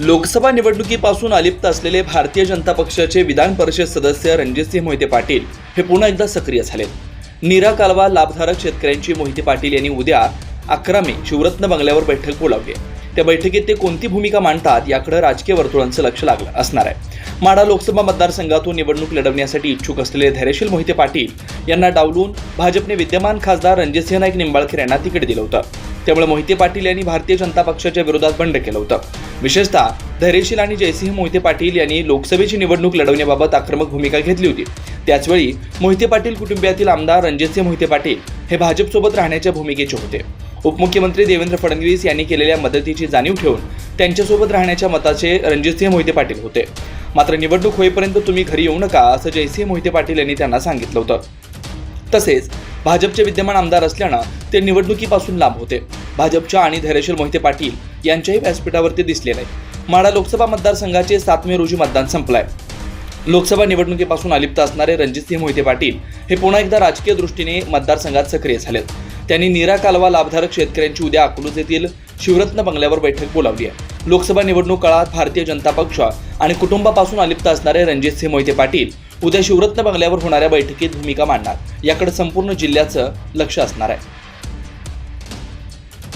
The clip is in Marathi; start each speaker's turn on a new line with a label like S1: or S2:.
S1: लोकसभा निवडणुकीपासून अलिप्त असलेले भारतीय जनता पक्षाचे विधान परिषद सदस्य रणजितसिंह मोहिते पाटील हे पुन्हा एकदा सक्रिय झाले. नीरा कालवा लाभधारक शेतकऱ्यांची मोहिते पाटील यांनी उद्या अकरा मे शिवरत्न बंगल्यावर बैठक बोलावली आहे. त्या बैठकीत ते कोणती भूमिका मांडतात याकडे राजकीय वर्तुळांचं लक्ष लागलं असणार आहे. माडा लोकसभा मतदारसंघातून निवडणूक लढवण्यासाठी इच्छुक असलेले धैर्यशील मोहिते पाटील यांना डावलून भाजपने विद्यमान खासदार रणजितसिंह नाईक निंबाळकर यांना तिकीट दिलं होतं. त्यामुळे मोहिते पाटील यांनी भारतीय जनता पक्षाच्या विरोधात बंड केलं होतं. विशेषतः धैर्यशील आणि जयसिंह मोहिते पाटील यांनी लोकसभेची निवडणूक लढवण्याबाबत आक्रमक भूमिका घेतली होती. त्याचवेळी मोहिते पाटील कुटुंबियातील आमदार रणजितसिंह मोहिते पाटील हे भाजपसोबत राहण्याच्या भूमिकेचे होते. उपमुख्यमंत्री देवेंद्र फडणवीस यांनी केलेल्या मदतीची जाणीव ठेवून त्यांच्यासोबत राहण्याच्या मताचे रणजितसिंह मोहिते पाटील होते. मात्र निवडणूक होईपर्यंत तुम्ही घरी येऊ नका असं जयसिंह मोहिते पाटील यांनी त्यांना सांगितलं होतं. तसेच भाजपचे विद्यमान आमदार असल्यानं ते निवडणुकीपासून लांब होते. भाजपच्या आणि धैर्यशील मोहिते पाटील यांच्याही व्यासपीठावरती दिसले नाही माडा लोकसभा मतदारसंघाचे सात मे रोजी मतदान संपलंय. लोकसभा निवडणुकीपासून अलिप्त असणारे रणजितसिंह मोहिते पाटील हे पुन्हा एकदा राजकीय दृष्टीने मतदारसंघात सक्रिय झालेत. त्यांनी नीरा कालवा लाभधारक शेतकऱ्यांची उद्या अकलूज येथील शिवरत्न बंगल्यावर बैठक बोलावली आहे. लोकसभा निवडणूक काळात भारतीय जनता पक्ष आणि कुटुंबापासून अलिप्त असणारे रणजितसिंह मोहिते पाटील उद्या शिवरत्न बंगल्यावर होणाऱ्या बैठकीत भूमिका मांडणार. याकडे संपूर्ण जिल्ह्याचं लक्ष असणार आहे.